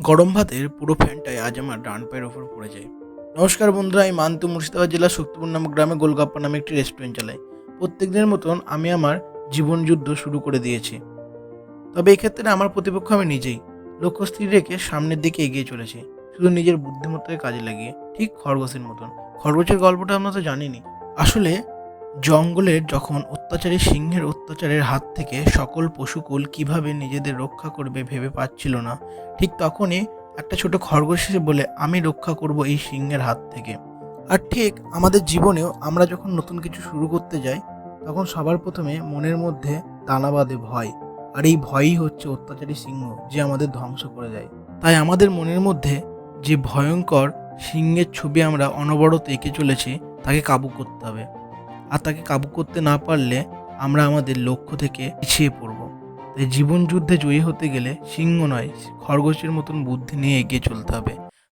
গরম ভাতের পুরো ফ্যানটাই আজ আমার ডান পায়ের ওপর পড়ে যায়। নমস্কার বন্ধুরা, আমি মান্তু মুর্শিদাবাদ জেলার শক্তিপুর নামক গ্রামে গোলগাপ্পা নামে একটি রেস্টুরেন্ট চালাই। প্রত্যেক দিনের মতন আমি আমার জীবন যুদ্ধ শুরু করে দিয়েছি। তবে এক্ষেত্রে আমার প্রতিপক্ষ আমি নিজেই। লক্ষ্য স্থির রেখে সামনের দিকে এগিয়ে চলেছি। শুধু নিজের বুদ্ধিমত্তাকে কাজে লাগিয়ে, ঠিক খরগোশের মতন। খরগোশের গল্পটা আমরা তো জানিনি। আসলে জঙ্গলের যখন অত্যাচারী সিংহের অত্যাচারের হাত থেকে সকল পশুকুল কীভাবে নিজেদের রক্ষা করবে ভেবে পাচ্ছিল না, ঠিক তখনই একটা ছোট খরগোশ এসে বলে, আমি রক্ষা করব এই সিংহের হাত থেকে। আর ঠিক আমাদের জীবনেও আমরা যখন নতুন কিছু শুরু করতে যাই, তখন সবার প্রথমে মনের মধ্যে দানা বাঁধে ভয়, আর এই ভয়ই হচ্ছে অত্যাচারী সিংহ যে আমাদের ধ্বংস করে দেয়। তাই আমাদের মনের মধ্যে যে ভয়ঙ্কর সিংহের ছবি আমরা অনবরত এঁকে চলেছি, তাকে কাবু করতে হবে। আর তাকে কাবু করতে না পারলে আমরা আমাদের লক্ষ্য থেকে পিছিয়ে পড়ব। তাই জীবনযুদ্ধে জয়ী হতে গেলে সিংহ নয়, খরগোশের মতন বুদ্ধি নিয়ে এগিয়ে চলতে হবে।